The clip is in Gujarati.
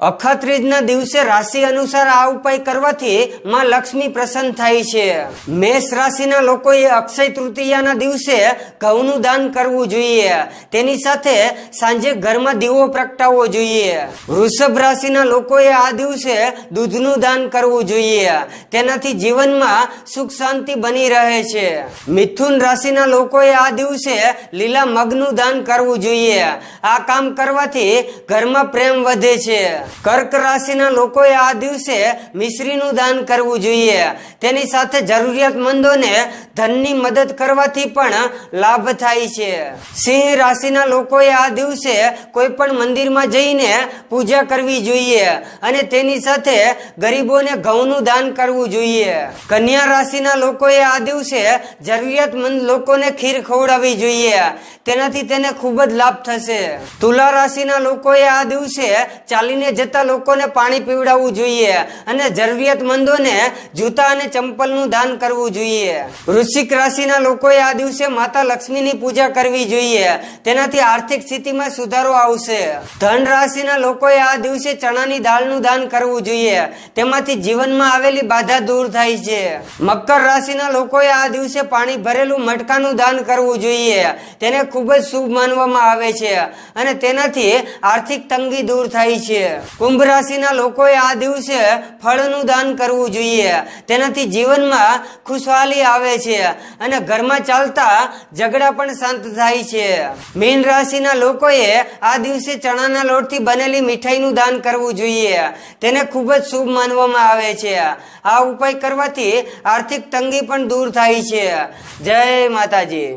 અખાત્રીજના દિવસે રાશિ અનુસાર આ ઉપાય કરવાથી માં લક્ષ્મી પ્રસન્ન થાય છે. મેષ રાશિના લોકોએ અક્ષય તૃતીયાના દિવસે ઘઉંનું દાન કરવું જોઈએ. તેની સાથે સાંજે ઘરમાં દીવો પ્રગટાવવો જોઈએ. વૃષભ રાશિના લોકોએ આ દિવસે દૂધનું દાન કરવું જોઈએ. તેનાથી જીવનમાં સુખ શાંતિ બની રહે છે. મિથુન રાશિના લોકોએ આ દિવસે લીલા મગનું દાન કરવું જોઈએ. આ કામ કરવાથી ઘરમાં પ્રેમ વધે છે. કર્ક રાશિના લોકોએ આ દિવસે મિશ્રીનું દાન કરવું જોઈએ. તેની સાથે જરૂરિયાતમંદોને ધનની મદદ કરવાથી પણ લાભ થાય છે. સિંહ રાશિના લોકોએ આ દિવસે કોઈ પણ મંદિરમાં જઈને પૂજા કરવી જોઈએ અને તેની સાથે ગરીબોને ઘઉંનું દાન કરવું જોઈએ. કન્યા રાશિના લોકોએ આ દિવસે જરૂરિયાતમંદ લોકોને ખીર ખવડાવવી જોઈએ. તેનાથી તેને ખૂબ જ લાભ થશે. તુલા રાશિના લોકોએ આ દિવસે ચાલીને જતા લોકોને પાણી પીવડાવવું જોઈએ અને જરૂરિયાતમંદોને જૂતા અને ચંપલનું દાન કરવું જોઈએ. વૃશ્ચિક રાશિના લોકોએ આ દિવસે માતા લક્ષ્મીની પૂજા કરવી જોઈએ. તેનાથી આર્થિક સ્થિતિમાં સુધારો આવશે. ધન રાશિના લોકોએ આ દિવસે ચણાની દાળનું દાન કરવું જોઈએ. તેમાંથી જીવનમાં આવેલી બાધા દૂર થાય છે. મકર રાશિના લોકોએ આ દિવસે પાણી ભરેલું મટકાનું દાન કરવું જોઈએ. તેને ખૂબ જ શુભ માનવામાં આવે છે અને તેનાથી આર્થિક તંગી દૂર થાય છે. કુંભ રાશિના લોકોએ આ દિવસે ફળનું દાન કરવું જોઈએ. તેનાથી જીવનમાં ખુશહાલી આવે છે અને ઘરમાં ચાલતા ઝઘડા પણ શાંત થાય છે. મીન રાશિના લોકોએ આ દિવસે ચણાના લોટથી બનેલી મીઠાઈનું દાન કરવું જોઈએ. તેને ખૂબ જ શુભ માનવામાં આવે છે. આ ઉપાય કરવાથી આર્થિક તંગી પણ દૂર થાય છે. જય માતાજી.